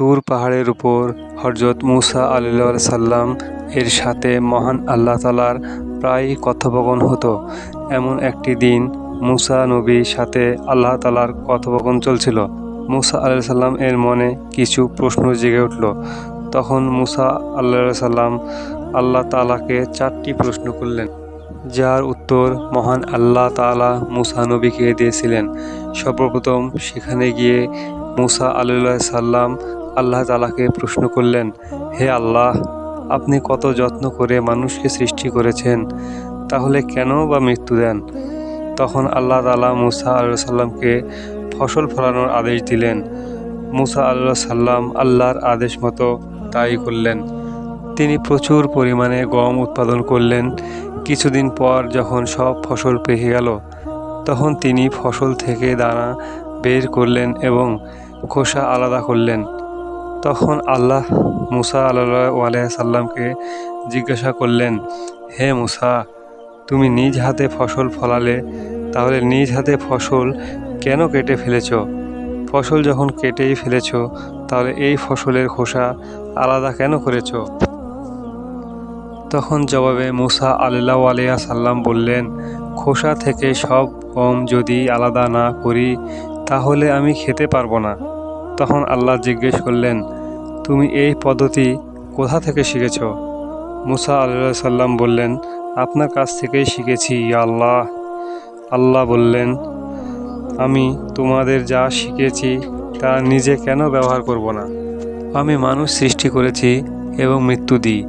তুর পাহাড়ের উপর হজরত মুসা আল্লাহ সাল্লাম এর সাথে মহান আল্লাহ তালার প্রায় কথোপকথন হতো। এমন একটি দিন মুসা নবীর সাথে আল্লাহ তালার কথোপকথন চলছিল। মুসা আল্লাহ সাল্লাম এর মনে কিছু প্রশ্ন জেগে উঠল। তখন মুসা আল্লাহ সাল্লাম আল্লাহ তালাকে চারটি প্রশ্ন করলেন, যার উত্তর মহান আল্লাহ তাআলা মুসা নবীকে দিয়েছিলেন। সর্বপ্রথম সেখানে গিয়ে মুসা আল্লাহ সাল্লাম আল্লাহ তালাকে প্রশ্ন করলেন, হে আল্লাহ, আপনি কত যত্ন করে মানুষকে সৃষ্টি করেছেন, তাহলে কেন বা মৃত্যু দেন? তখন আল্লাহ তালা মুসা আল্লাহ সাল্লামকে ফসল ফলানোর আদেশ দিলেন। মুসা আল্লাহ সাল্লাম আল্লাহর আদেশ মতো তাই করলেন। তিনি প্রচুর পরিমাণে গম উৎপাদন করলেন। কিছুদিন পর যখন সব ফসল পেকে গেল, তখন তিনি ফসল থেকে দানা বের করলেন এবং খোসা আলাদা করলেন। তখন আল্লাহ মুসা আল্লাহ সাল্লামকে জিজ্ঞাসা করলেন, হে মুসা, তুমি নিজ হাতে ফসল ফলালে, তাহলে নিজ হাতে ফসল কেন কেটে ফেলেছ? ফসল যখন কেটেই ফেলেছ, তাহলে এই ফসলের খোসা আলাদা কেন করেছ? তখন জবাবে মুসা আল্লাহ আলিয়া সাল্লাম বললেন, খোসা থেকে সব গম যদি আলাদা না করি, তাহলে আমি খেতে পারব না। তখন আল্লাহ জিজ্ঞেস করলেন, তুমি এই পদ্ধতি কোথা থেকে শিখেছ? মুসা আল্লাহ সাল্লাম বললেন, আপনার কাছ থেকেই শিখেছি আল্লাহ। আল্লাহ বললেন, আমি তোমাদের যা শিখেছি তা নিজে কেন ব্যবহার করব না? আমি মানুষ সৃষ্টি করেছি এবং মৃত্যু দিই,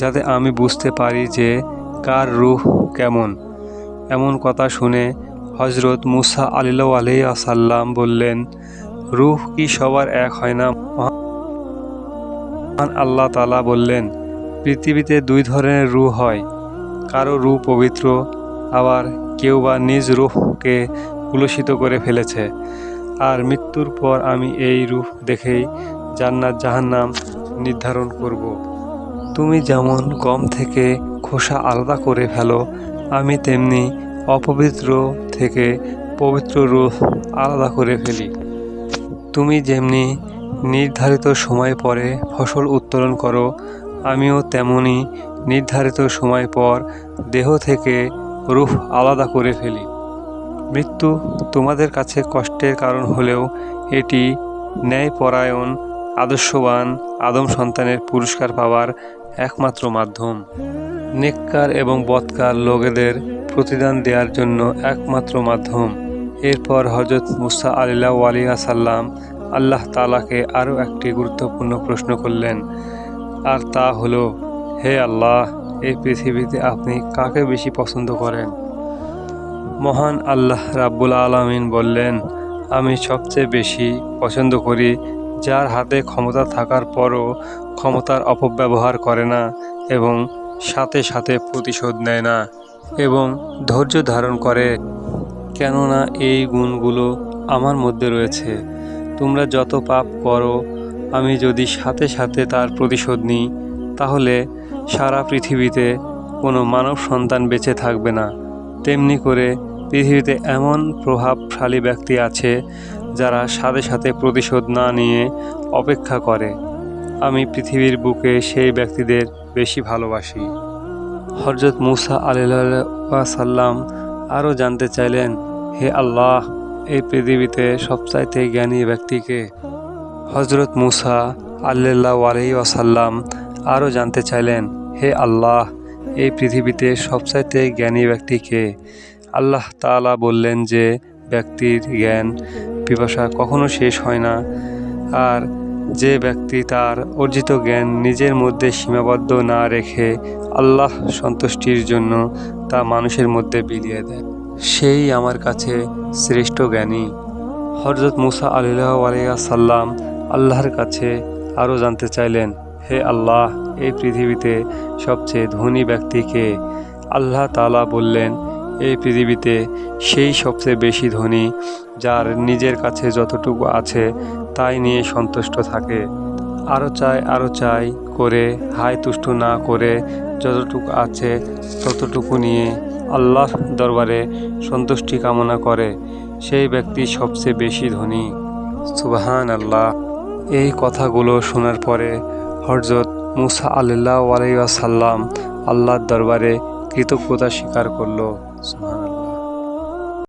যাতে আমি বুঝতে পারি যে কার রূহ কেমন। এমন কথা শুনে হজরত মুসা আলিল্লা আলিয়া সাল্লাম বললেন রূহ কি সবার এক হয় না? মহান আল্লাহ তালা বললেন, পৃথিবীতে দুই ধরনের রূহ হয়। কারও রূহ পবিত্র, আবার কেউ বা নিজ রূহকে কুলসিত করে ফেলেছে। আর মৃত্যুর পর আমি এই রূহ দেখেই জান্নাত, জাহান্নাম নির্ধারণ করব। তুমি যেমন গম থেকে খোসা আলাদা করে ফেলো, আমি তেমনি অপবিত্র থেকে পবিত্র রূপ আলাদা করে ফেলি। তুমি যেমনি নির্ধারিত সময় পরে ফসল উত্তোলন করো, আমিও তেমনি নির্ধারিত সময় পর দেহ থেকে রূহ আলাদা করে ফেলি। মৃত্যু তোমাদের কাছে কষ্টের কারণ হলেও এটি ন্যায়পরায়ণ, আদর্শবান, আদম সন্তানের পুরস্কার পাওয়ার একমাত্র মাধ্যম। নেককার এবং বৎকার লোকেদের প্রতিদান দেওয়ার জন্য একমাত্র মাধ্যম। এরপর হজরত মুসা আলিল্লাহ আলিয়া সাল্লাম আল্লাহ তালাকে আরও একটি গুরুত্বপূর্ণ প্রশ্ন করলেন, আর তা হলো, হে আল্লাহ, এই পৃথিবীতে আপনি কাকে বেশি পছন্দ করেন? মহান আল্লাহ রাব্বুল আলমিন বললেন, আমি সবচেয়ে বেশি পছন্দ করি যার হাতে ক্ষমতা থাকার পরও ক্ষমতার অপব্যবহার করে না এবং সাথে সাথে প্রতিশোধ নেয় না এবং ধৈর্য ধারণ করে। কেননা এই গুণগুলো আমার মধ্যে রয়েছে। তোমরা যত পাপ করো, আমি যদি সাথে সাথে তার প্রতিশোধ নিই, তাহলে সারা পৃথিবীতে কোনো মানব সন্তান বেঁচে থাকবে না। তেমনি করে পৃথিবীতে এমন প্রভাবশালী ব্যক্তি আছে, যারা সাথে সাথে প্রতিশোধ না নিয়ে অপেক্ষা করে। আমি পৃথিবীর বুকে সেই ব্যক্তিদের বেশি ভালোবাসি। হজরত মুসা আলিল্লা সাল্লাম আরও জানতে চাইলেন হে আল্লাহ, এই পৃথিবীতে সবচাইতে জ্ঞানী ব্যক্তিকে হজরত মুসা আল্লাহ আলহি আসাল্লাম আরও জানতে চাইলেন, হে আল্লাহ, এই পৃথিবীতে সবচাইতে জ্ঞানী ব্যক্তিকে আল্লাহ তালা বললেন যে, ব্যক্তির জ্ঞান পিপাসা কখনো শেষ হয় না, আর যে ব্যক্তি তার অর্জিত জ্ঞান নিজের মধ্যে সীমাবদ্ধ না রেখে আল্লাহ সন্তুষ্টির জন্য তা মানুষের মধ্যে বিলিয়ে দেয়। সেই আমার কাছে শ্রেষ্ঠ জ্ঞানী। হরজত মুসা আলিল্লাহ সাল্লাম আল্লাহর কাছে আরও জানতে চাইলেন, হে আল্লাহ, এই পৃথিবীতে সবচেয়ে ধনী ব্যক্তিকে আল্লাহ তালা বললেন, এই পৃথিবীতে সেই সবচেয়ে বেশি ধনী, যার নিজের কাছে যতটুকু আছে তাই নিয়ে সন্তুষ্ট থাকে। আরও চাই আরও চাই করে হাই তুষ্ট না করে যতটুকু আছে ততটুকু নিয়ে আল্লাহ দরবারে সন্তুষ্টি কামনা করে। সেই ব্যক্তি সবচেয়ে বেশি ধনী। সুবাহান আল্লাহ এই কথাগুলো শোনার পরে হরজত মুসা আল্লাহ আলাইসাল্লাম আল্লাহর দরবারে কৃতজ্ঞতা স্বীকার করল। সুবহানাল্লাহ।